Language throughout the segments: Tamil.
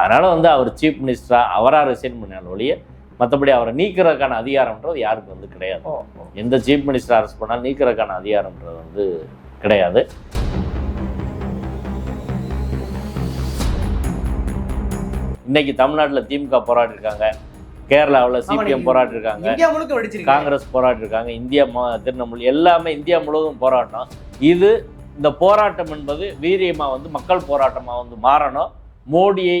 அதனால வந்து அவர் சீஃப் மினிஸ்டரா அவரா ரிசைன் பண்ணால் ஒழிய மற்றபடி அவரை நீக்கிறதுக்கான அதிகாரம்ன்றது யாருக்கு வந்து கிடையாது. எந்த சீஃப் மினிஸ்டர் அரசு பண்ணாலும் நீக்கிறதுக்கான அதிகாரம்ன்றது வந்து கிடையாது. இன்னைக்கு தமிழ்நாட்டில் திமுக போராடி இருக்காங்க கேரளாவில் சிபிஎம் போராடி இருக்காங்க இந்தியா முழுக்க வெடிச்சிருக்கு காங்கிரஸ் போராடி இருக்காங்க இந்தியா திரிணாமுல் எல்லாமே இந்தியா முழுவதும் போராட்டம் இது இந்த போராட்டம் என்பது வீரியமா வந்து மக்கள் போராட்டமா வந்து மாறணும். மோடியை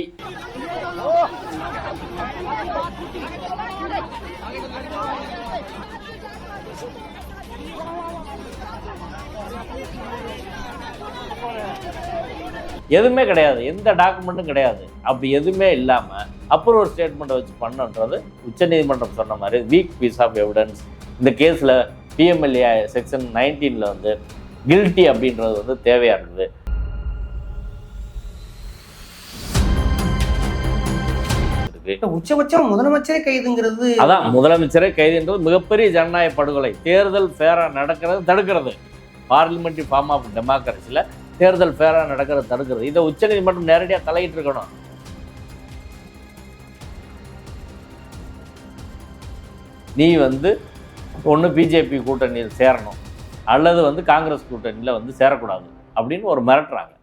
எதுவுமே கிடையாது. எந்த டாக்குமெண்ட்டும் கிடையாது. அப்படி எதுவுமே இல்லாமல் அப்புறம் ஒரு ஸ்டேட்மெண்ட்டை வச்சு பண்ணன்றது உச்சநீதிமன்றம் சொன்ன மாதிரி வீக் பீஸ் ஆஃப் எவிடன்ஸ் இந்த கேஸில் பிஎம்எல்ஏ செக்ஷன் நைன்டீனில் வந்து கில்ட்டி அப்படின்றது வந்து தேவையாக இருக்குது இருக்கு. உச்சபட்சம் முதலமைச்சரே கைதுங்கிறது அதான் முதலமைச்சரே கைதுன்றது மிகப்பெரிய ஜனநாயக படுகொலை. தேர்தல் ஃபேராக நடக்கிறது தடுக்கிறது. பார்லிமெண்ட்ரி ஃபார்ம் ஆஃப் டெமோக்ரஸியில் தேர்தல் ஃபேராக நடக்கிறது தடுக்கிறது. இதை உச்சநீதிமன்றம் நேரடியாக தலையிட்டு இருக்கணும். நீ வந்து ஒன்று பிஜேபி கூட்டணியில் சேரணும் அல்லது வந்து காங்கிரஸ் கூட்டணியில் வந்து சேரக்கூடாது அப்படின்னு ஒரு மிரட்டுறாங்க.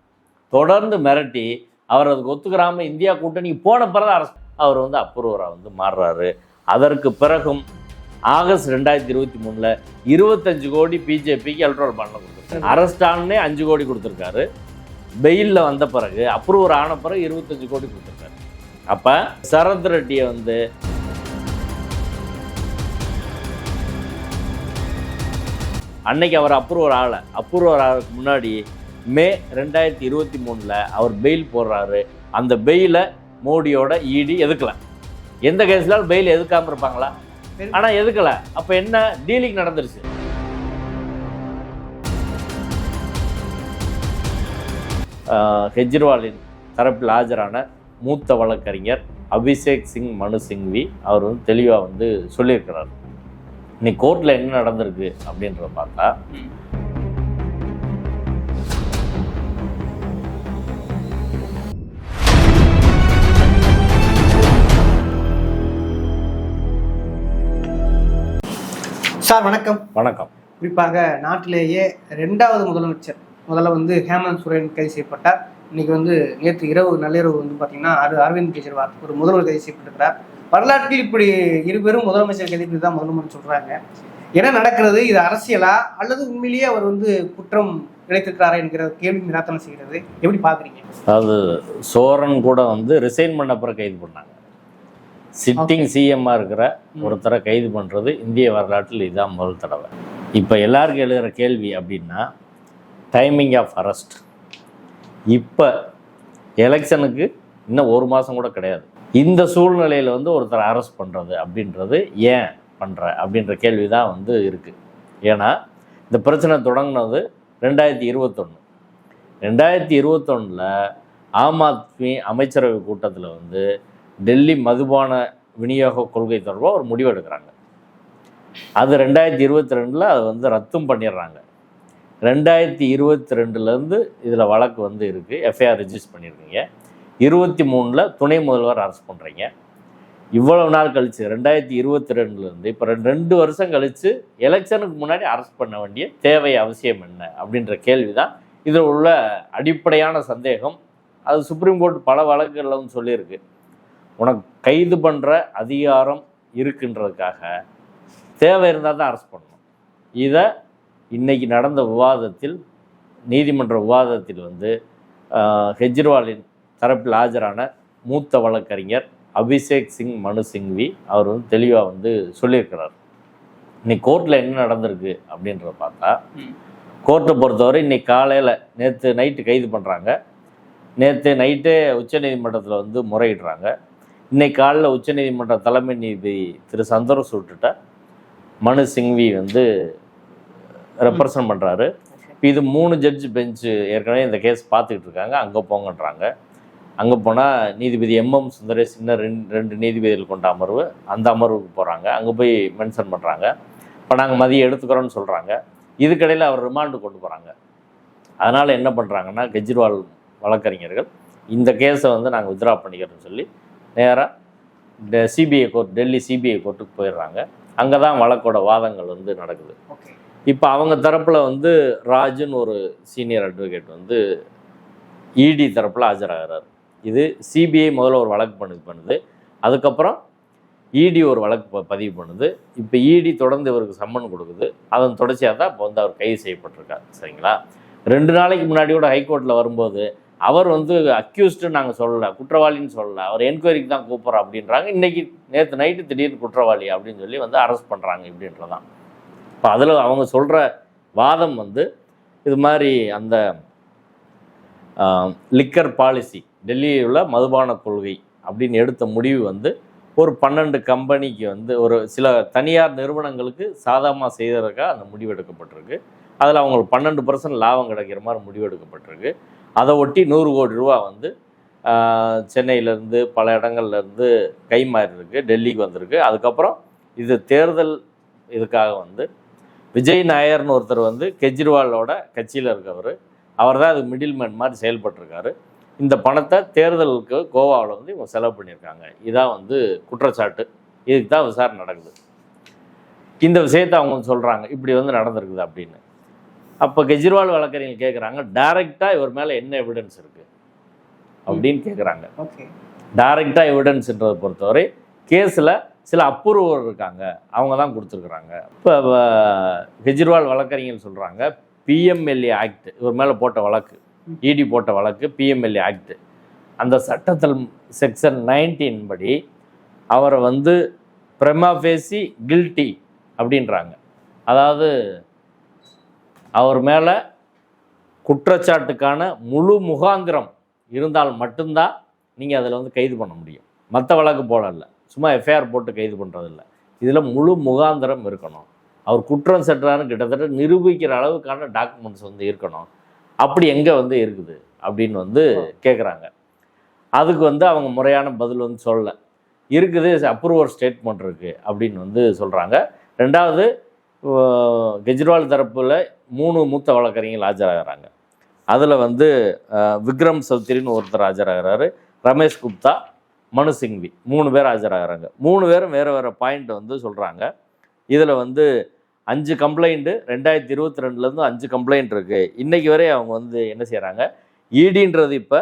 தொடர்ந்து மிரட்டி அவர் அதுக்கு ஒத்துக்கிறாம இந்தியா கூட்டணிக்கு போன பிறகு அரசு அவர் வந்து அப்ரூவராக வந்து மாறுறாரு. அதற்கு பிறகும் ஆகஸ்ட் ரெண்டாயிரத்தி இருபத்தி மூணில் இருபத்தஞ்சு கோடி பிஜேபிக்கு எலக்ட்ரல் பண்ண கொடுத்துருக்காரு. அரஸ்டான்னே அஞ்சு கோடி கொடுத்துருக்காரு. பெயிலில் வந்த பிறகு அப்ரூவர் ஆன பிறகு இருபத்தஞ்சு கோடி கொடுத்துருக்காரு. அப்போ சரத் ரெட்டியை வந்து அன்னைக்கு அவர் அப்ரூவர் ஆகலை. அப்ரூவர் ஆகிறதுக்கு முன்னாடி மே ரெண்டாயிரத்தி இருபத்தி மூணில் அவர் பெயில் போடுறாரு. அந்த பெயிலை மோடியோட இடி எதுக்கல? எந்த கேஸ்லாலும் பெயில் எதுக்காம இருப்பாங்களா? ஆனால் எதுக்கல? அப்போ என்ன டீலிங் நடந்துருச்சு? கெஜ்ரிவாலின் தரப்பில் ஆஜரான மூத்த வழக்கறிஞர் அபிஷேக் சிங் மனு சிங்வி அவர் வந்து தெளிவாக வந்து சொல்லியிருக்கிறார். இன்னைக்கு கோர்ட்டில் என்ன நடந்திருக்கு அப்படின்றத பார்த்தா சார் வணக்கம். வணக்கம். குறிப்பாக நாட்டிலேயே ரெண்டாவது முதலமைச்சர். முதல்ல வந்து ஹேமந்த் சோரன் கைது செய்யப்பட்டார். இன்னைக்கு வந்து நேற்று இரவு நள்ளிரவு வந்து பார்த்தீங்கன்னா அது அரவிந்த் கெஜ்ரிவால் ஒரு முதல்வர் கைது செய்யப்பட்டிருக்கிறார். வரலாற்றில் இப்படி இருவரும் முதலமைச்சர் கைது தான் முதலமைச்சர் சொல்றாங்க. என்ன நடக்கிறது? இது அரசியலா? அல்லது உண்மையிலேயே அவர் வந்து குற்றம் இழைத்திருக்கிறாரா என்கிற கேள்வி நிராத்தனம் செய்கிறது. எப்படி பாக்குறீங்க? அதாவது சோரன் கூட வந்து ரிசைன் பண்ண அப்புறம் கைது பண்ணாங்க. சிட்டிங் சிஎம்மாக இருக்கிற ஒருத்தரை கைது பண்ணுறது இந்திய வரலாற்றில் இதுதான் முதல் தடவை. இப்போ எல்லாருக்கும் எழுதுகிற கேள்வி அப்படின்னா டைமிங் ஆஃப் அரெஸ்ட் இப்போ எலெக்ஷனுக்கு இன்னும் ஒரு மாதம் கூட கிடையாது. இந்த சூழ்நிலையில் வந்து ஒருத்தரை அரெஸ்ட் பண்ணுறது அப்படின்றது ஏன் பண்ணுற அப்படின்ற கேள்வி தான் வந்து இருக்குது ஏன்னா இந்த பிரச்சனை தொடங்கினது ரெண்டாயிரத்தி இருபத்தொன்று ரெண்டாயிரத்தி இருபத்தொன்னில் ஆம் ஆத்மி அமைச்சரவை கூட்டத்தில் வந்து டெல்லி மதுபான விநியோக கொள்கை தொடர்பாக ஒரு முடிவு எடுக்கிறாங்க. அது ரெண்டாயிரத்தி இருபத்தி ரெண்டில் அதை வந்து ரத்தும் பண்ணிடுறாங்க. ரெண்டாயிரத்தி இருபத்தி ரெண்டுலேருந்து இதில் வழக்கு வந்து இருக்குது எஃப்ஐஆர் ரெஜிஸ்டர் பண்ணியிருக்கீங்க இருபத்தி மூணில் துணை முதல்வர் அரசு பண்ணுறீங்க இவ்வளவு நாள் கழிச்சு ரெண்டாயிரத்தி இருபத்தி ரெண்டுலேருந்து இப்போ ரெண்டு ரெண்டு வருஷம் கழித்து எலெக்ஷனுக்கு முன்னாடி அரெஸ்ட் பண்ண வேண்டிய தேவை அவசியம் என்ன அப்படின்ற கேள்வி தான் இதில் உள்ள அடிப்படையான சந்தேகம். அது சுப்ரீம் கோர்ட் பல வழக்குகளில் சொல்லியிருக்கு. உனக்கு கைது பண்ணுற அதிகாரம் இருக்குன்றதுக்காக தேவை இருந்தால் தான் அரெஸ்ட் பண்ணணும். இதை இன்னைக்கு நடந்த விவாதத்தில் நீதிமன்ற விவாதத்தில் வந்து கெஜ்ரிவாலின் தரப்பில் ஆஜரான மூத்த வழக்கறிஞர் அபிஷேக் சிங் மனு சிங்வி அவர் வந்து தெளிவாக வந்து சொல்லியிருக்கிறார். இன்னைக்கு கோர்ட்டில் என்ன நடந்திருக்கு அப்படின்றத பார்த்தா கோர்ட்டை பொறுத்தவரை இன்னைக்கு காலையில் நேற்று நைட்டு கைது பண்ணுறாங்க நேற்று நைட்டே உச்சநீதிமன்றத்தில் வந்து முறையிடுறாங்க. இன்னைக்கு காலையில் உச்சநீதிமன்ற தலைமை நீதிபதி திரு சந்தோஷ் சுட்டுட்ட மனு சிங்வி வந்து ரெப்ரசன்ட் பண்ணுறாரு இது மூணு ஜட்ஜ் பெஞ்சு ஏற்கனவே இந்த கேஸ் பார்த்துக்கிட்டு இருக்காங்க. அங்கே போங்கன்றாங்க. அங்கே போனால் நீதிபதி எம்எம் சுந்தரேஷ் இன்னும் ரெண்டு ரெண்டு நீதிபதிகள் கொண்ட அமர்வு அந்த அமர்வுக்கு போகிறாங்க அங்கே போய் மென்ஷன் பண்ணுறாங்க இப்போ நாங்கள் மதியம் எடுத்துக்கிறோன்னு சொல்கிறாங்க இதுக்கடையில் அவர் ரிமாண்டு கொண்டு போகிறாங்க அதனால் என்ன பண்ணுறாங்கன்னா கெஜ்ரிவால் வழக்கறிஞர்கள் இந்த கேஸை வந்து நாங்கள் வித்ரா பண்ணிக்கிறோம்னு சொல்லி நேராக சிபிஐ கோர்ட் டெல்லி சிபிஐ கோர்ட்டுக்கு போயிடுறாங்க. அங்கே தான் வழக்கோட வாதங்கள் வந்து நடக்குது. இப்போ அவங்க தரப்பில் வந்து ராஜுன்னு ஒரு சீனியர் அட்வொகேட் வந்து இடி தரப்பில் ஆஜராகிறார். இது சிபிஐ முதல்ல ஒரு வழக்கு பண்ணு பண்ணுது. அதுக்கப்புறம் இடி ஒரு வழக்கு பதிவு பண்ணுது. இப்போ இடி தொடர்ந்து இவருக்கு சம்மன் கொடுக்குது. அதன் தொடர்ச்சியாக தான் இப்போ வந்து அவர் கைது செய்யப்பட்டிருக்கார். சரிங்களா? ரெண்டு நாளைக்கு முன்னாடி கூட ஹைகோர்ட்டில் வரும்போது அவர் வந்து அக்யூஸ்டுன்னு நாங்கள் சொல்லலை குற்றவாளின்னு சொல்லலை. அவர் என்கொயரிக்கு தான் கூப்பிட்றோம் அப்படின்றாங்க. இன்னைக்கு நேற்று நைட்டு திடீர்னு குற்றவாளி அப்படின்னு சொல்லி வந்து அரெஸ்ட் பண்ணுறாங்க இப்படின்றதான். இப்போ அதில் அவங்க சொல்கிற வாதம் வந்து இது மாதிரி அந்த லிக்கர் பாலிசி டெல்லியில் உள்ள மதுபான கொள்கை அப்படின்னு எடுத்த முடிவு வந்து ஒரு பன்னெண்டு கம்பெனிக்கு வந்து ஒரு சில தனியார் நிறுவனங்களுக்கு சாதகமாக செய்ததற்காக அந்த முடிவு எடுக்கப்பட்டிருக்கு. அதில் அவங்களுக்கு பன்னெண்டு பர்சன்ட் லாபம் கிடைக்கிற மாதிரி முடிவு எடுக்கப்பட்டிருக்கு. அதை ஒட்டி நூறு கோடி ரூபா வந்து சென்னையிலேருந்து பல இடங்கள்லேருந்து கை மாறி இருக்கு டெல்லிக்கு வந்திருக்கு. அதுக்கப்புறம் இது தேர்தல் இதுக்காக வந்து விஜய் நாயர்னு ஒருத்தர் வந்து கெஜ்ரிவாலோட கட்சியில் இருக்கவர். அவர் தான் அது மிடில்மேன் மாதிரி செயல்பட்டிருக்காரு. இந்த பணத்தை தேர்தலுக்கு கோவாவில் வந்து இவங்க செலவு பண்ணியிருக்காங்க. இதான் வந்து குற்றச்சாட்டு. இதுக்கு தான் விசாரணை நடக்குது. இந்த விஷயத்தை அவங்க சொல்கிறாங்க இப்படி வந்து நடந்திருக்குது அப்படின்னு. அப்போ கெஜ்ரிவால் வழக்கறிஞர்கள் கேட்குறாங்க டைரெக்டாக இவர் மேலே என்ன எவிடன்ஸ் இருக்குது அப்படின்னு கேட்குறாங்க ஓகே. டைரெக்டாக எவிடன்ஸ்ன்றதை பொறுத்தவரை கேஸில் சில அப்ரூவர் இருக்காங்க. அவங்க தான் கொடுத்துருக்குறாங்க. இப்போ கெஜ்ரிவால் வழக்கறிஞர் சொல்கிறாங்க பிஎம்எல்ஏ ஆக்ட் இவர் மேலே போட்ட வழக்கு இடி போட்ட வழக்கு பிஎம்எல்ஏ ஆக்ட் அந்த சட்டத்தில் செக்ஷன் 19 படி அவரை வந்து பிரமாஃபேசி கில்ட்டி அப்படின்றாங்க. அதாவது அவர் மேலே குற்றச்சாட்டுக்கான முழு முகாந்திரம் இருந்தால் மட்டும்தான் நீங்கள் அதில் வந்து கைது பண்ண முடியும். மற்ற வழக்கு போல இல்லை. சும்மா எஃப்ஐஆர் போட்டு கைது பண்ணுறதில்ல இதில் முழு முகாந்திரம் இருக்கணும். அவர் குற்றம் சென்றாருன்னு கிட்டத்தட்ட நிரூபிக்கிற அளவுக்கான டாக்குமெண்ட்ஸ் வந்து இருக்கணும். அப்படி எங்கே வந்து இருக்குது? அப்படின்னு வந்து கேட்குறாங்க அதுக்கு வந்து அவங்க முறையான பதில் வந்து சொல்லலை இருக்குது அப்ரூவர் ஸ்டேட்மெண்ட் இருக்குது அப்படின்னு வந்து சொல்கிறாங்க ரெண்டாவது கெஜ்ரிவால் தரப்பில் மூணு மூத்த வழக்கறிஞர்கள் ஆஜராகிறாங்க. அதில் வந்து விக்ரம் சௌத்ரின்னு ஒருத்தர் ஆஜராகிறாரு ரமேஷ் குப்தா மனு சிங்வி. மூணு பேர் ஆஜராகிறாங்க. மூணு பேரும் வேறு வேறு பாயிண்ட் வந்து சொல்கிறாங்க இதில் வந்து அஞ்சு கம்ப்ளைண்ட்டு ரெண்டாயிரத்தி இருபத்தி ரெண்டுலேருந்து அஞ்சு கம்ப்ளைண்ட் இருக்குது இன்றைக்கி வரை அவங்க வந்து என்ன செய்கிறாங்க ஈடின்றது இப்போ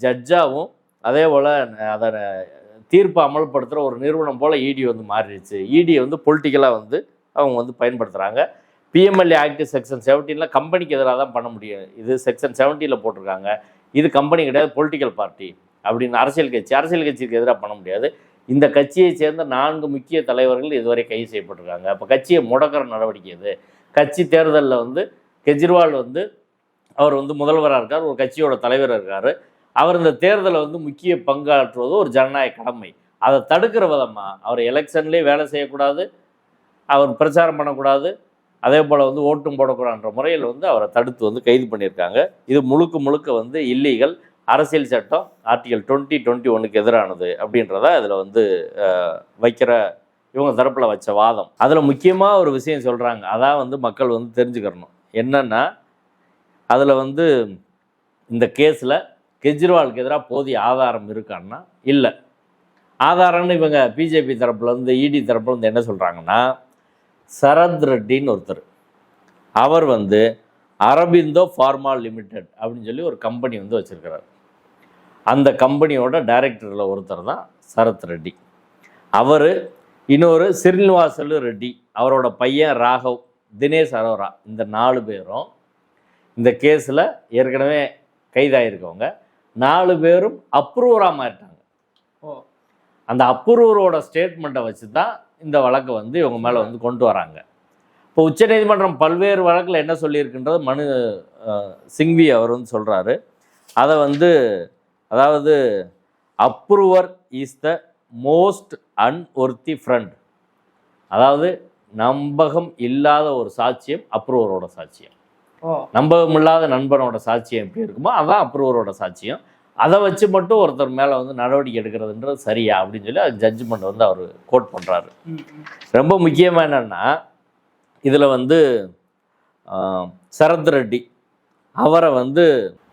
ஜட்ஜாகவும் அதே போல் அதை தீர்ப்பை அமல்படுத்துகிற ஒரு நிறுவனம் போல் இடி வந்து மாறிடுச்சு. இடியை வந்து பொலிட்டிக்கலாக வந்து அவங்க வந்து பயன்படுத்துகிறாங்க பிஎம்எல்ஏ ஆக்ட் செக்ஷன் செவன்டீனில் கம்பெனிக்கு எதிராக தான் பண்ண முடியும். இது செக்ஷன் செவன்டீனில் போட்டிருக்காங்க. இது கம்பெனி கிடையாது பொலிட்டிக்கல் பார்ட்டி அப்படின்னு அரசியல் கட்சி அரசியல் கட்சிக்கு எதிராக பண்ண முடியாது. இந்த கட்சியை சேர்ந்த நான்கு முக்கிய தலைவர்கள் இதுவரை கைது செய்யப்பட்டிருக்காங்க. அப்போ கட்சியை முடக்கிற நடவடிக்கை இது கட்சி தேர்தலில் வந்து கெஜ்ரிவால் வந்து அவர் வந்து முதல்வராக இருக்கார் ஒரு கட்சியோட தலைவராக இருக்கார். அவர் இந்த தேர்தலை வந்து முக்கிய பங்காற்றுவது ஒரு ஜனநாயக கடமை. அதை தடுக்கிற விதமாக அவர் எலெக்ஷன்லேயே வேலை செய்யக்கூடாது அவர் பிரச்சாரம் பண்ணக்கூடாது அதே போல் வந்து ஓட்டும் போடக்கூடாதுன்ற முறையில் வந்து அவரை தடுத்து வந்து கைது பண்ணியிருக்காங்க. இது முழுக்க முழுக்க வந்து இல்லீகல் அரசியல் சட்டம் ஆர்டிகல் டுவெண்ட்டி டுவெண்ட்டி ஒன்றுக்கு எதிரானது அப்படின்றத இதில் வந்து வைக்கிற இவங்க தரப்பில் வச்ச வாதம். அதில் முக்கியமாக ஒரு விஷயம் சொல்கிறாங்க அதான் வந்து மக்கள் வந்து தெரிஞ்சுக்கிறணும். என்னென்னா அதில் வந்து இந்த கேஸில் கெஜ்ரிவாலுக்கு எதிராக போதிய ஆதாரம் இருக்கான்னா இல்லை. ஆதாரம்னு இவங்க பிஜேபி தரப்புலேருந்து இடி தரப்புலேருந்து என்ன சொல்கிறாங்கன்னா சரத் ரெட்டின்னு ஒருத்தர். அவர் வந்து அரபிந்தோ ஃபார்மா லிமிடெட் அப்படின்னு சொல்லி ஒரு கம்பெனி வந்து வச்சுருக்கிறார். அந்த கம்பெனியோட டைரக்டரில் ஒருத்தர் தான் சரத் ரெட்டி அவர் இன்னொரு சிறீனிவாசலு ரெட்டி அவரோட பையன் ராகவ் தினேஷ் அரோரா இந்த நாலு பேரும் இந்த கேஸில் ஏற்கனவே கைதாயிருக்கவங்க. நாலு பேரும் அப்ரூவராக மாறிட்டாங்க. ஓ அந்த அப்ரூவரோட ஸ்டேட்மெண்ட்டை வச்சு தான் இந்த வழக்கை வந்து இவங்க மேலே வந்து கொண்டு வராங்க. இப்போ உச்சநீதிமன்றம் பல்வேறு வழக்கில் என்ன சொல்லியிருக்குன்றது மனு சிங்வி அவர் வந்து சொல்கிறாரு அதை வந்து அதாவது approver is the most unworthy friend அதாவது நம்பகம் இல்லாத ஒரு சாட்சியம் அப்ரூவரோட சாட்சியம். நம்பகம் இல்லாத நண்பனோட சாட்சியம் எப்படி இருக்குமோ அதான் அப்ரூவரோட சாட்சியம். அதை வச்சு மட்டும் ஒருத்தர் மேலே வந்து நடவடிக்கை எடுக்கிறதுன்றது சரியா அப்படின்னு சொல்லி அது ஜட்ஜ்மெண்ட் வந்து அவர் கோட் பண்ணுறாரு ரொம்ப முக்கியமாக என்னென்னா இதில் வந்து சரத் ரெட்டி அவரை வந்து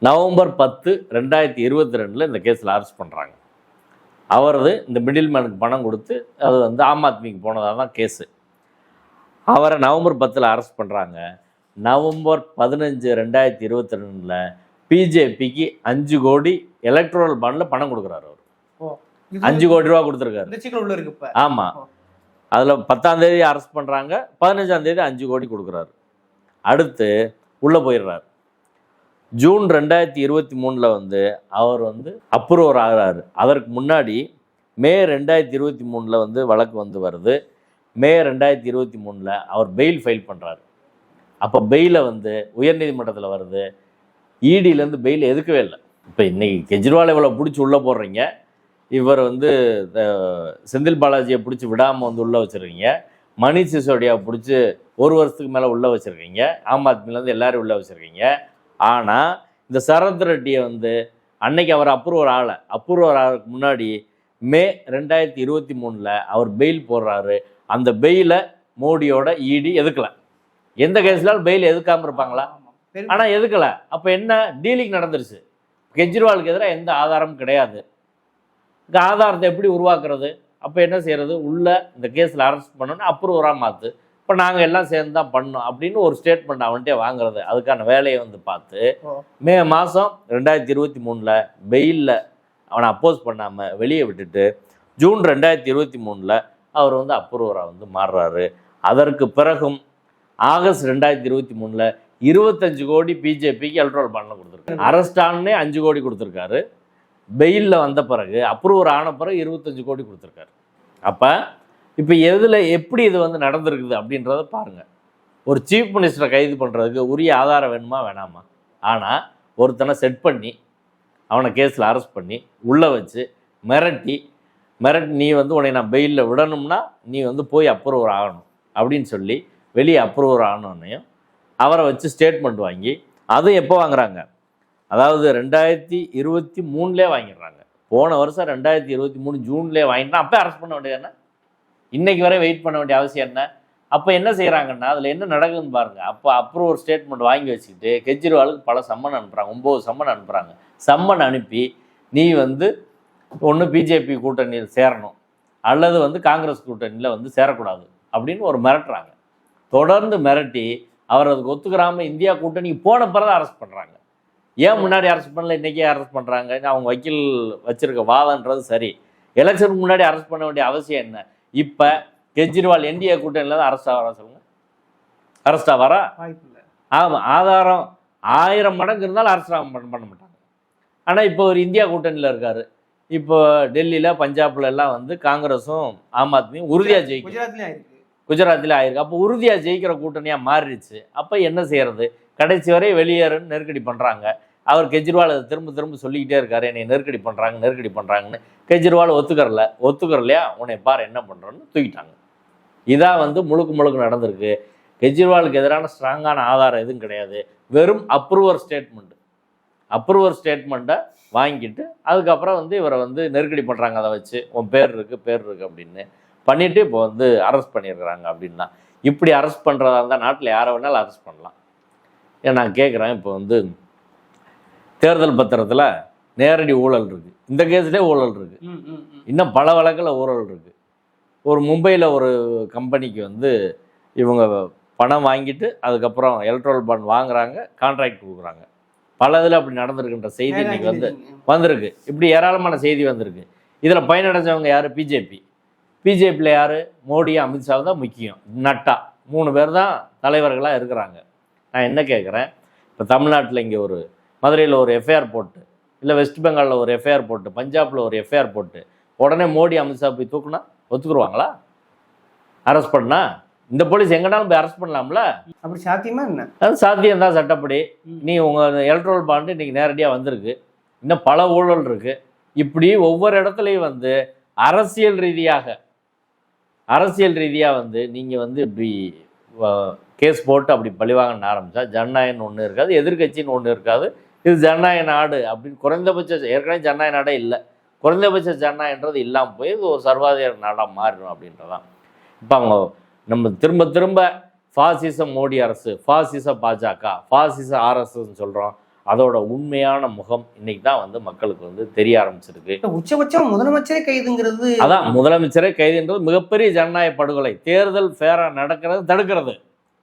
நவம்பர் பத்து ரெண்டாயிரத்தி இருபத்தி ரெண்டில் இந்த கேஸில் அரெஸ்ட் பண்ணுறாங்க அவரது இந்த மிடில் மேனுக்கு பணம் கொடுத்து அது வந்து ஆம் ஆத்மிக்கு போனதாக தான் கேஸு. அவரை நவம்பர் பத்தில் அரெஸ்ட் பண்ணுறாங்க நவம்பர் பதினஞ்சு ரெண்டாயிரத்தி இருபத்தி ரெண்டில் பிஜேபிக்கு அஞ்சு கோடி எலக்ட்ரல் பாண்டில் பணம் கொடுக்குறாரு அவர். அஞ்சு கோடி ரூபா கொடுத்துருக்காரு. ஆமாம் அதில் பத்தாம் தேதி அரெஸ்ட் பண்ணுறாங்க பதினஞ்சாம் தேதி அஞ்சு கோடி கொடுக்குறாரு. அடுத்து உள்ளே போயிடுறாரு. ஜூன் ரெண்டாயிரத்தி இருபத்தி மூணில் வந்து அவர் வந்து அப்ரூவர் ஆகிறாரு. அதற்கு முன்னாடி மே ரெண்டாயிரத்தி இருபத்தி மூணில் வந்து வழக்கு வந்து வருது. மே ரெண்டாயிரத்தி இருபத்தி மூணில் அவர் பெயில் ஃபைல் பண்ணுறாரு அப்போ பெயிலை வந்து உயர்நீதிமன்றத்தில் வருது. இடியிலேருந்து பெயில் எதுக்கவே இல்லை. இப்போ இன்னைக்கு கெஜ்ரிவால் இவ்வளோ பிடிச்சி உள்ளே போடுறீங்க. இவர் வந்து செந்தில் பாலாஜியை பிடிச்சி விடாமல் வந்து உள்ளே வச்சுருக்கீங்க. மணிஷ் சிசோடியாவை பிடிச்சி ஒரு வருஷத்துக்கு மேலே உள்ளே வச்சுருக்கீங்க. ஆம் ஆத்மிலேருந்து எல்லாரும் உள்ளே வச்சுருக்கீங்க. ஆனால் இந்த சரத் ரெட்டியை வந்து அன்னைக்கு அவர் அப்ரூவர் ஆகலை அப்ரூவர் ஆகிறதுக்கு முன்னாடி மே ரெண்டாயிரத்தி இருபத்தி மூணில் அவர் பெயில் போடுறாரு. அந்த பெயிலை மோடியோட இடி எதுக்கல? எந்த கேஸ்லாலும் பெயில் எதுக்காமல் இருப்பாங்களா? ஆனால் எதுக்கல? அப்போ என்ன? டீலிங் நடந்துருச்சு. கெஜ்ரிவாலுக்கு எதிராக எந்த ஆதாரமும் கிடையாது. இந்த ஆதாரத்தை எப்படி உருவாக்குறது? அப்போ என்ன செய்யறது? உள்ள இந்த கேஸில் அரெஸ்ட் பண்ணோன்னு அப்ரூவராக மாற்று இப்போ நாங்கள் எல்லாம் சேர்ந்து தான் பண்ணோம் அப்படின்னு ஒரு ஸ்டேட்மெண்ட் அவன்கிட்டே வாங்குறது. அதுக்கான வேலையை வந்து பார்த்து. மே மாதம் ரெண்டாயிரத்தி இருபத்தி மூணில் வெயிலில் அவனை அப்போஸ் பண்ணாமல் வெளியே விட்டுட்டு ஜூன் ரெண்டாயிரத்தி இருபத்தி மூணில் அவர் வந்து அப்ரூவராக வந்து மாறுறாரு. அதற்கு பிறகும் ஆகஸ்ட் ரெண்டாயிரத்தி இருபத்தி மூணில் இருபத்தஞ்சு கோடி பிஜேபிக்கு எலக்ட்ரல் பாண்டில் கொடுத்துருக்காரு. அரெஸ்ட் ஆனே அஞ்சு கோடி கொடுத்துருக்காரு. பெயிலில் வந்த பிறகு அப்ரூவர் ஆன பிறகு இருபத்தஞ்சு கோடி கொடுத்துருக்காரு. அப்போ இப்போ எதில் எப்படி இது வந்து நடந்திருக்குது அப்படின்றத பாருங்கள் ஒரு சீஃப் மினிஸ்டரை கைது பண்ணுறதுக்கு உரிய ஆதாரம் வேணுமா வேணாமா? ஆனால் ஒருத்தனை செட் பண்ணி அவனை கேஸில் அரெஸ்ட் பண்ணி உள்ளே வச்சு மிரட்டி மிரட்டி நீ வந்து உன்னை நான் பெயிலில் விடணும்னா நீ வந்து போய் அப்ரூவர் ஆகணும் அப்படின்னு சொல்லி வெளியே அப்ரூவர் ஆனோன்னையும் அவரை வச்சு ஸ்டேட்மெண்ட் வாங்கி அதுவும் எப்போ வாங்குறாங்க? அதாவது ரெண்டாயிரத்தி இருபத்தி மூணுலேயே வாங்கிடுறாங்க. போன வருஷம் ரெண்டாயிரத்தி இருபத்தி மூணு ஜூன்லேயே வாங்கிட்டா அப்போ அரெஸ்ட் பண்ண வேண்டியது என்ன? இன்றைக்கு வரை வெயிட் பண்ண வேண்டிய அவசியம் என்ன? அப்போ என்ன செய்கிறாங்கன்னா அதில் என்ன நடக்குதுன்னு பாருங்க. அப்போ அப்புறம் ஒரு ஸ்டேட்மெண்ட் வாங்கி வச்சுக்கிட்டு கெஜ்ரிவாலுக்கு பல சம்மன் அனுப்புகிறாங்க ஒம்பது சம்மன் அனுப்புகிறாங்க சம்மன் அனுப்பி நீ வந்து ஒன்று பிஜேபி கூட்டணியில் சேரணும் அல்லது வந்து காங்கிரஸ் கூட்டணியில் வந்து சேரக்கூடாது அப்படின்னு ஒரு மிரட்டுறாங்க. தொடர்ந்து மிரட்டி அவர் அதுக்கு ஒத்துக்கிறாம இந்தியா கூட்டணிக்கு போன பிறகு அரெஸ்ட் பண்ணுறாங்க ஏன் முன்னாடி அரெஸ்ட் பண்ணல இன்றைக்கே அரெஸ்ட் பண்ணுறாங்க அவங்க வக்கீல் வச்சிருக்க வாதன்றது சரி. எலெக்ஷனுக்கு முன்னாடி அரெஸ்ட் பண்ண வேண்டிய அவசியம் என்ன? இப்போ கெஜ்ரிவால் என்டிஏ கூட்டணியில் தான் அரெஸ்ட் ஆகிறா சொல்லுங்க? அரெஸ்ட் ஆவாரா? ஆமாம் ஆதாரம் ஆயிரம் மடங்கு இருந்தாலும் அரெஸ்ட் பண்ண பண்ண மாட்டாங்க. ஆனால் இப்போ ஒரு இந்தியா கூட்டணியில் இருக்காரு. இப்போ டெல்லியில் பஞ்சாப்ல எல்லாம் வந்து காங்கிரஸும் ஆம் ஆத்மியும் உறுதியாக ஜெயிக்கும் குஜராத்தில் ஆயிருக்கு. அப்போ உறுதியாக ஜெயிக்கிற கூட்டணியாக மாறிடுச்சு. அப்போ என்ன செய்கிறது கடைசி வரை வெளியேறுன்னு நெருக்கடி பண்ணுறாங்க அவர் கெஜ்ரிவால் அதை திரும்ப திரும்ப சொல்லிக்கிட்டே இருக்காரு. என்னை நெருக்கடி பண்ணுறாங்க நெருக்கடி பண்ணுறாங்கன்னு கெஜ்ரிவால் ஒத்துக்கறல ஒத்துக்கறலையா? உன்னை பாரு என்ன பண்ணுறோன்னு தூக்கிட்டாங்க. இதான் வந்து முழுக்க முழுக்க நடந்திருக்கு. கெஜ்ரிவாலுக்கு எதிரான ஸ்ட்ராங்கான ஆதாரம் எதுவும் கிடையாது. வெறும் அப்ரூவர் ஸ்டேட்மெண்ட் அப்ரூவர் ஸ்டேட்மெண்ட்டை வாங்கிட்டு அதுக்கப்புறம் வந்து இவரை வந்து நெருக்கடி பண்ணுறாங்க அதை வச்சு உன் பேர் இருக்குது பேர் இருக்குது அப்படின்னு. பண்ணிவிட்டு இப்போ வந்து அரெஸ்ட் பண்ணியிருக்கிறாங்க அப்படின்னா. இப்படி அரெஸ்ட் பண்ணுறதா இருந்தால் நாட்டில் யாரை வேணாலும் அரெஸ்ட் பண்ணலாம். ஏன் நான் கேட்குறேன் இப்போ வந்து தேர்தல் பத்திரத்தில் நேரடி ஊழல் இருக்குது இந்த கேஸ்லேயே ஊழல் இருக்குது ம். இன்னும் பல வழக்கில் ஊழல் இருக்குது ஒரு மும்பையில் ஒரு கம்பெனிக்கு வந்து இவங்க பணம் வாங்கிட்டு அதுக்கப்புறம் எலக்ட்ரல் பாண்ட் வாங்குறாங்க கான்ட்ராக்ட் கொடுக்குறாங்க. பல இதில் அப்படி நடந்திருக்கின்ற செய்தி இன்னைக்கு வந்து வந்திருக்கு. இப்படி ஏராளமான செய்தி வந்திருக்கு. இதில் பயனடைஞ்சவங்க யார்? பிஜேபி. பிஜேபியில் யார்? மோடி அமித்ஷா தான் முக்கியம். நட்டா. மூணு பேர் தான் தலைவர்களாக இருக்கிறாங்க. நான் என்ன கேட்குறேன் இப்போ தமிழ்நாட்டில் இங்கே ஒரு மதுரையில் ஒரு எஃப்ஐஆர் போட்டு இல்லை வெஸ்ட் பெங்காலில் ஒரு எஃப்ஐஆர் போட்டு பஞ்சாபில் ஒரு எஃப்ஐஆர் போட்டு உடனே மோடி அமித்ஷா போய் தூக்குனா ஒத்துக்குருவாங்களா? அரெஸ்ட் பண்ணா? இந்த போலீஸ் எங்கனாலும் போய் அரெஸ்ட் பண்ணலாம்ல? அப்படி சாத்தியமா என்ன? அது சாத்தியம் தான் சட்டப்படி. நீ உங்கள் எலக்ட்ரல் பாண்டு இன்னைக்கு நேரடியாக வந்திருக்கு. இன்னும் பல ஊழல் இருக்கு. இப்படி ஒவ்வொரு இடத்துலையும் வந்து அரசியல் ரீதியாக அரசியல் ரீதியாக வந்து நீங்கள் வந்து இப்படி கேஸ் போட்டு அப்படி பழிவாங்கன்னு ஆரம்பித்தா ஜனநாயகம் ஒன்று இருக்காது எதிர்க்கட்சின்னு ஒன்று இருக்காது. இது ஜனநாயக நாடு அப்படின்னு குறைந்தபட்ச ஏற்கனவே ஜனநாயக நாடே இல்லை. குறைந்தபட்ச ஜனநாயகன்றது இல்லாமல் போய் இது ஒரு சர்வாதிகார நாடாக மாறிடும் அப்படின்றதான். இப்போ அவங்க நம்ம திரும்ப திரும்ப ஃபாசிச மோடி அரசு ஃபாசிச பாஜக ஃபாசிச ஆர்எஸ்எஸ்ன்னு சொல்கிறோம் அதோட உண்மையான முகம் இன்னைக்கு தான் வந்து மக்களுக்கு வந்து தெரிய ஆரம்பிச்சிருக்கு. உச்சபட்சம் முதலமைச்சரே கைதுங்கிறது அதான் முதலமைச்சரே கைதுன்றது மிகப்பெரிய ஜனநாயக படுகொலை. தேர்தல் ஃபேராக நடக்கிறது தடுக்கிறது.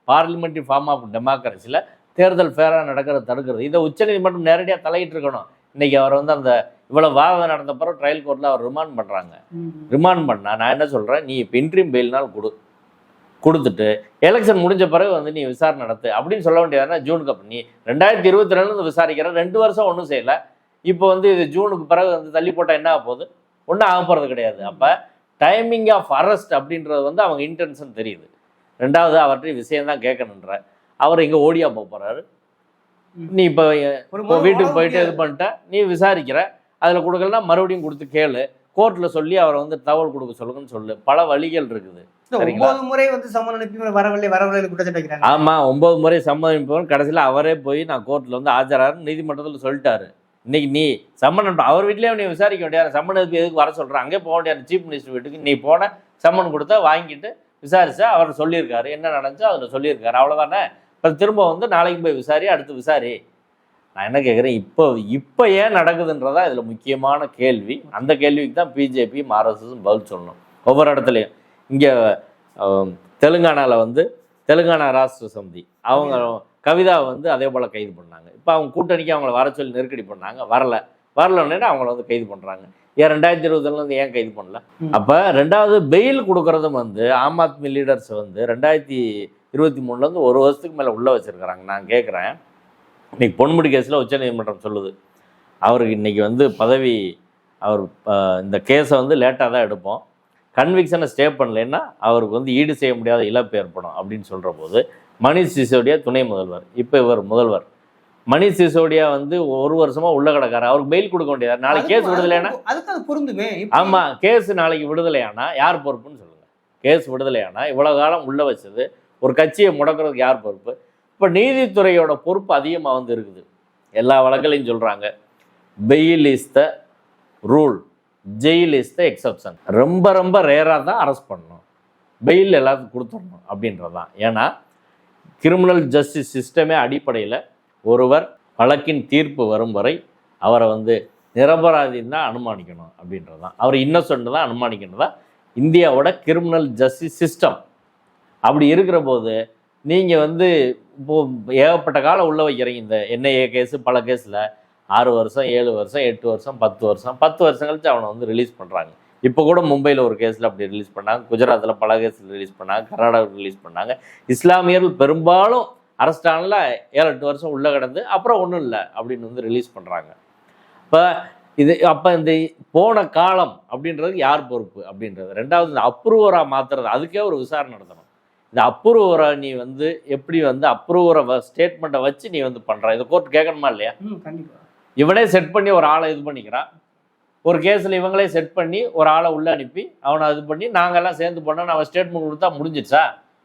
பார்லிமெண்ட்ரி ஃபார்ம் ஆஃப் டெமோக்ரஸியில் தேர்தல் ஃபேராக நடக்கிறது தடுக்கிறது. இதை உச்சநீதிமன்றம் நேரடியாக தலையிட்டு இருக்கணும் இன்னைக்கு அவர் வந்து அந்த இவ்வளவு வாதம் நடந்த பிறகு ட்ரையல் கோர்ட்டில் அவர் ரிமாண்ட் பண்ணுறாங்க. ரிமாண்ட் பண்ணா நான் என்ன சொல்கிறேன் நீ இப்போ இன்ட்ரீம் பெயில்னால் கொடு. கொடுத்துட்டு எலெக்ஷன் முடிஞ்ச பிறகு வந்து நீ விசாரணை நடத்து. அப்படின்னு சொல்ல வேண்டியதுனா ஜூனுக்கு அப்புறம். நீ ரெண்டாயிரத்தி இருபத்தி ரெண்டு விசாரிக்கிற. ரெண்டு வருஷம் ஒன்றும் செய்யலை. இப்போ வந்து இது ஜூனுக்கு பிறகு வந்து தள்ளி போட்டால் என்ன ஆக போகுது? ஒன்றும் ஆக போகிறது கிடையாது. அப்போ டைமிங் ஆஃப் அரெஸ்ட் அப்படின்றது வந்து அவங்க இன்டென்ஷன் தெரியுது. ரெண்டாவது அவர்கிட்ட விஷயம் தான் கேட்கணுன்ற. அவர் இங்கே ஓடியா போக போகிறாரு நீ இப்போ வீட்டுக்கு போயிட்டு இது பண்ணிட்ட. நீ விசாரிக்கிற. அதில் கொடுக்கலன்னா மறுபடியும் கொடுத்து கேளு. கோர்ட்டில் சொல்லி அவரை வந்து தகவல் கொடுக்க சொல்லுங்கன்னு சொல்லு. பல வழிகள் இருக்குது? ஒன்பது முறை வந்து சம்மன் அனுப்பி வரவில்லை வரவில்லை குற்றச்சாட்டு வைக்கிறாங்க. ஆமாம் ஒன்பது முறை சம்மதிப்பவன் கடைசியில் அவரே போய் நான் கோர்ட்டில் வந்து ஆஜராருன்னு நீதிமன்றத்தில் சொல்லிட்டாரு. இன்னைக்கு நீ சம்மன் அனுப்ப- அவர் வீட்லயே நீ விசாரிக்க வேண்டிய சம்மன் எதுக்கு எதுக்கு வர சொல்கிறேன் அங்கே போக வேண்டிய சீஃப் மினிஸ்டர் வீட்டுக்கு நீ போன சம்மன் கொடுத்தா வாங்கிட்டு விசாரிச்சா அவர் சொல்லியிருக்காரு. என்ன நடந்துச்சோ அதில் சொல்லியிருக்காரு. அவ்வளோதானே இப்போ திரும்ப வந்து நாளைக்கு போய் விசாரி அடுத்து விசாரி. நான் என்ன கேட்குறேன் இப்போ இப்போ ஏன் நடக்குதுன்றதா இதில் முக்கியமான கேள்வி. அந்த கேள்விக்கு தான் பிஜேபி ஆர்எஸ்எஸும் பதில் சொல்லணும். ஒவ்வொரு இடத்துலையும். இங்கே தெலுங்கானாவில் வந்து தெலுங்கானா ராஷ்டிர சமிதி. அவங்க கவிதாவை வந்து அதே போல் கைது பண்ணாங்க. இப்போ அவங்க கூட்டணிக்கு அவங்கள வர சொல்லி நெருக்கடி பண்ணாங்க. வரல. வரலன்னு அவங்கள வந்து கைது பண்ணுறாங்க ஏன் ரெண்டாயிரத்தி இருபதுலேருந்து ஏன் கைது பண்ணல. அப்போ ரெண்டாவது பெயில் கொடுக்கறதும் வந்து ஆம் ஆத்மி லீடர்ஸ் வந்து ரெண்டாயிரத்தி இருபத்தி மூணுலேருந்து ஒரு வருஷத்துக்கு மேலே உள்ளே வச்சுருக்கிறாங்க. நான் கேட்குறேன் இன்னைக்கு பொன்முடி கேஸில் உச்சநீதிமன்றம் சொல்லுது. அவருக்கு இன்னைக்கு வந்து பதவி அவர் இந்த கேஸை வந்து லேட்டாக தான் எடுப்போம். கன்விக்ஷனை ஸ்டே பண்ணலைன்னா அவருக்கு வந்து ஈடு செய்ய முடியாத இழப்பு ஏற்படும் அப்படின்னு சொல்கிற போது மணிஷ் சிசோடியா துணை முதல்வர். இப்போ இவர் முதல்வர். மணிஷ் சிசோடியா வந்து ஒரு வருஷமா உள்ள கிடக்காரு. அவருக்கு பெயில் கொடுக்க வேண்டியது. நாளைக்கு கேஸ் விடுதலைன்னா அதுக்கு- அது பொருந்துமே. ஆமா கேஸ் நாளைக்கு விடுதலையானா யார் பொறுப்புன்னு சொல்லுங்க. கேஸ் விடுதலையானா இவ்வளவு காலம் உள்ள வச்சது. ஒரு கட்சியை முடக்கிறதுக்கு யார் பொறுப்பு? இப்போ நீதித்துறையோட பொறுப்பு அதிகமாக வந்து இருக்குது. எல்லா வழக்குலையும் சொல்கிறாங்க bail is the rule jail is the exception ரொம்ப ரொம்ப ரேராக தான் அரெஸ்ட் பண்ணணும். பெயில் எல்லாத்துக்கும் கொடுத்துடணும் அப்படின்றது தான் ஏன்னா கிரிமினல் ஜஸ்டிஸ் சிஸ்டமே அடிப்படையில் ஒருவர் வழக்கின் தீர்ப்பு வரும் வரை அவரை வந்து நிரபராதின்னு தான் அனுமானிக்கணும் அப்படின்றது தான் அவர் இன்னசென்ட் தான் அனுமானிக்கணும் தான் இந்தியாவோட கிரிமினல் ஜஸ்டிஸ் சிஸ்டம் அப்படி இருக்கிற போது நீங்கள் வந்து இப்போ ஏகப்பட்ட காலம் உள்ள வைக்கிறீங்க இந்த என்ஐஏ கேஸு பல கேஸில். ஆறு வருஷம் ஏழு வருஷம் எட்டு வருஷம் பத்து வருஷம் பத்து வருஷம் கழிச்சு அவனை வந்து ரிலீஸ் பண்ணுறாங்க இப்போ கூட மும்பையில் ஒரு கேஸில் அப்படி ரிலீஸ் பண்ணாங்க. குஜராத்தில் பல கேஸில் ரிலீஸ் பண்ணாங்க. கர்நாடகாவில் ரிலீஸ் பண்ணாங்க. இஸ்லாமியர்கள் பெரும்பாலும் அரஸ்ட் ஏழு எட்டு வருஷம் உள்ளே கிடந்து அப்புறம் ஒன்றும் இல்லை அப்படின்னு வந்து ரிலீஸ் பண்ணுறாங்க இப்போ இது அப்போ இந்த போன காலம் அப்படின்றது யார் பொறுப்பு அப்படின்றது. ரெண்டாவது இந்த அப்ரூவராக மாற்றுறது அதுக்கே ஒரு விசாரணை நடத்தணும். இந்த அப்ரூவரை நீ வந்து எப்படி வந்து அப்ரூவரை ஸ்டேட்மெண்ட்டை வச்சு நீ வந்து பண்ணுற இதை கோர்ட் கேட்கணுமா இல்லையா? இவனே செட் பண்ணி ஒரு ஆளை இது பண்ணிக்கிறான் ஒரு கேஸில் இவங்களே செட் பண்ணி ஒரு ஆளை உள்ள அனுப்பி அவனை இது பண்ணி நாங்கெல்லாம் சேர்ந்து பண்ணோம் அவன் ஸ்டேட்மெண்ட் கொடுத்தா முடிஞ்சிச்சா?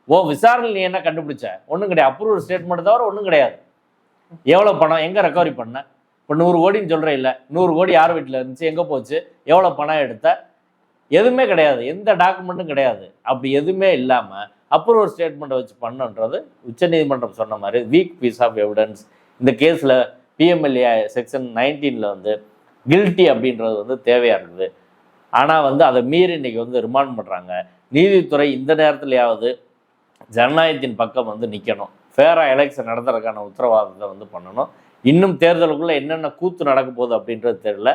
ஓ விசாரணை நீ என்ன கண்டுபிடிச்ச? ஒன்றும் கிடையாது. அப்ரூவல் ஸ்டேட்மெண்ட் தவிர ஒன்றும் கிடையாது. எவ்வளோ பணம்? எங்கே ரெக்கவரி பண்ண? இப்போ நூறு கோடின்னு சொல்கிற இல்லை. நூறு கோடி யார் வீட்டில் இருந்துச்சு? எங்கே போச்சு? எவ்வளோ பணம் எடுத்த? எதுவுமே கிடையாது. எந்த டாக்குமெண்ட்டும் கிடையாது. அப்படி எதுவுமே இல்லாமல் அப்ரூவல் ஸ்டேட்மெண்ட்டை வச்சு பண்ணுன்றது உச்சநீதிமன்றம் சொன்ன மாதிரி வீக் பீஸ் ஆஃப் எவிடன்ஸ். இந்த கேஸில் பிஎம்எல்ஏ செக்ஷன் நைன்டீனில் வந்து கில்ட்டி அப்படின்றது வந்து தேவையாக இருக்குது ஆனால் வந்து அதை மீறி இன்னைக்கு வந்து ரிமாண்ட் பண்ணுறாங்க நீதித்துறை இந்த நேரத்துலையாவது ஜனநாயகத்தின் பக்கம் வந்து நிற்கணும் ஃபேராக எலெக்ஷன் நடத்துறதுக்கான உத்தரவாதத்தை வந்து பண்ணணும். இன்னும் தேர்தலுக்குள்ளே என்னென்ன கூத்து நடக்க போகுது அப்படின்றது தெரியல.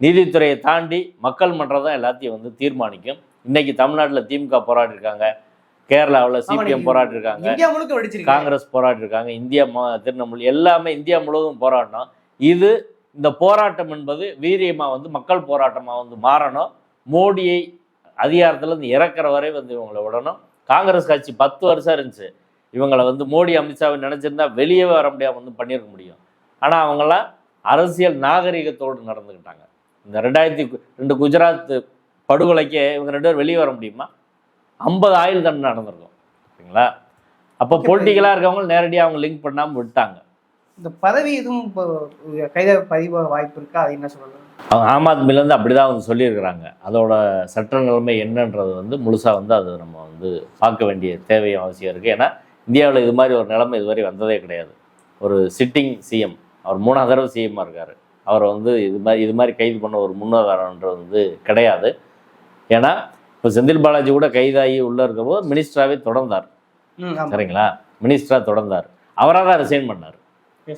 நீதித்துறையை தாண்டி மக்கள் மன்றம் தான் எல்லாத்தையும் வந்து தீர்மானிக்கும். இன்றைக்கி தமிழ்நாட்டில் திமுக போராடிருக்காங்க கேரளாவில் சிபிஎம் வெடிச்சிருக்கு காங்கிரஸ் போராடிருக்காங்க இந்தியா திரிணாமுல் எல்லாமே இந்தியா முழுவதும் போராடினோம் இது இந்த போராட்டம் என்பது வீரியமாக வந்து மக்கள் போராட்டமாக வந்து மாறணும். மோடியை அதிகாரத்துல இருந்து இறக்குற வரை வந்து இவங்களை விடணும். காங்கிரஸ் கட்சி பத்து வருஷம் இருந்துச்சு. இவங்களை வந்து மோடி அமித்ஷாவை நினைச்சிருந்தா வெளியே வர முடியாம வந்து பண்ணியிருக்க முடியும். ஆனா அவங்கெல்லாம் அரசியல் நாகரிகத்தோடு நடந்துக்கிட்டாங்க. இந்த ரெண்டாயிரத்தி ரெண்டு குஜராத் படுகொலைக்கு இவங்க ரெண்டு பேரும் வெளியே வர முடியுமா? ஐம்பது ஆயுள் தண்டனை நடந்திருக்கும். சரிங்களா? அப்போ பொலிட்டிக்கலாக இருக்கவங்க நேரடியாக அவங்க லிங்க் பண்ணாமல் விட்டாங்க. இந்த பதவி எதுவும் இப்போ கைதாக பதிவாக வாய்ப்பு இருக்கா? அது என்ன சொல்லலாம் அவங்க ஆம் ஆத்மிலேருந்து அப்படி தான் வந்து சொல்லியிருக்கிறாங்க. அதோட சட்ட நிலைமை என்னன்றது வந்து முழுசாக வந்து அது நம்ம வந்து பார்க்க வேண்டிய தேவையும் அவசியம் இருக்குது ஏன்னா இந்தியாவில் இது மாதிரி ஒரு நிலைமை இதுவரை வந்ததே கிடையாது. ஒரு சிட்டிங் சிஎம் அவர் மூணாவது தடவை சிஎம்மாக இருக்கார். அவரை வந்து இது மாதிரி இது மாதிரி கைது பண்ண ஒரு முன்னாதாரன்றது வந்து கிடையாது. ஏன்னா இப்போ செந்தில் பாலாஜி கூட கைதாகி உள்ளே இருக்கிறபோது மினிஸ்டராகவே தொடர்ந்தார். சரிங்களா? மினிஸ்டராக தொடர்ந்தார். அவராக தான் ரிசைன் பண்ணார்.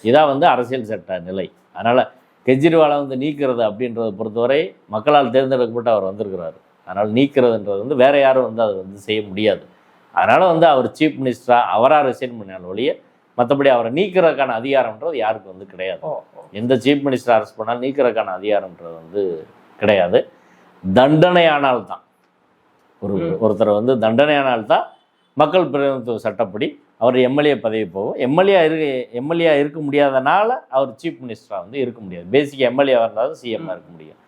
இதான் வந்து அரசியல் சட்ட நிலை. அதனால் கெஜ்ரிவாலை வந்து நீக்கிறது அப்படின்றத பொறுத்தவரை மக்களால் தேர்ந்தெடுக்கப்பட்டு அவர் வந்திருக்கிறாரு. அதனால் நீக்கிறதுன்றது வந்து வேற யாரும் வந்து அதை வந்து செய்ய முடியாது. அதனால் வந்து அவர் சீஃப் மினிஸ்டராக அவராக ரிசைன் பண்ணால் ஒழிய மற்றபடி அவரை நீக்கிறதுக்கான அதிகாரம்ன்றது யாருக்கும் வந்து கிடையாது. எந்த சீஃப் மினிஸ்டர் அரெஸ்ட் பண்ணாலும் நீக்கிறதுக்கான அதிகாரம்ன்றது வந்து கிடையாது. தண்டனையானால் தான் ஒரு. ஒருத்தர் வந்து தண்டனையானால் தான் மக்கள் பிரதிநிதித்துவ சட்டப்படி அவர் எம்எல்ஏ பதவி போகும். எம்எல்ஏ இருக்க எம்எல்ஏ இருக்க முடியாதனால அவர் சீஃப் மினிஸ்டராக வந்து இருக்க முடியாது. பேசிக் எம்எல்ஏ இருந்தாலும் சிஎம்மாக இருக்க முடியும்.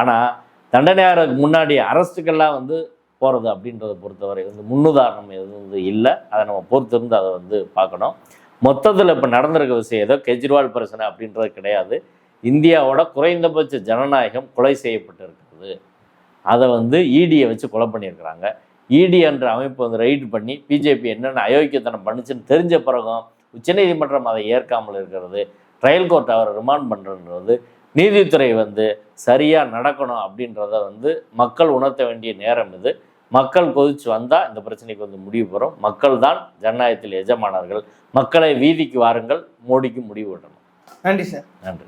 ஆனால் தண்டனையாருக்கு முன்னாடி அரஸ்ட்டுக்கெல்லாம் வந்து போகிறது அப்படின்றத பொறுத்தவரை வந்து முன்னுதாரணம் எதுவும் வந்து இல்லை. அதை நம்ம பொறுத்திருந்து அதை வந்து பார்க்கணும். மொத்தத்தில் இப்போ நடந்திருக்க விஷயம் ஏதோ கெஜ்ரிவால் பிரச்சனை அப்படின்றது கிடையாது. இந்தியாவோட குறைந்தபட்ச ஜனநாயகம் கொலை செய்யப்பட்டு இருக்கிறது அதை வந்து இடியை வச்சு கொலை பண்ணியிருக்கிறாங்க. இடி என்ற அமைப்பு வந்து ரைடு பண்ணி பிஜேபி என்னென்ன அயோக்கியத்தனம் பண்ணுச்சுன்னு தெரிஞ்ச பிறகும் உச்சநீதிமன்றம் அதை ஏற்காமல் இருக்கிறது. ட்ரையல் கோர்ட் அவரை ரிமாண்ட் பண்ணுறது நீதித்துறை வந்து சரியாக நடக்கணும் அப்படின்றத வந்து மக்கள் உணர்த்த வேண்டிய நேரம் இது. மக்கள் கொதிச்சு வந்தால் இந்த பிரச்சனைக்கு வந்து முடிவு பெறும். மக்கள் தான் ஜனநாயகத்தில் எஜமானர்கள். மக்களை வீதிக்கு வாருங்கள் மோடிக்கு முடிவு விடணும். நன்றி சார். நன்றி.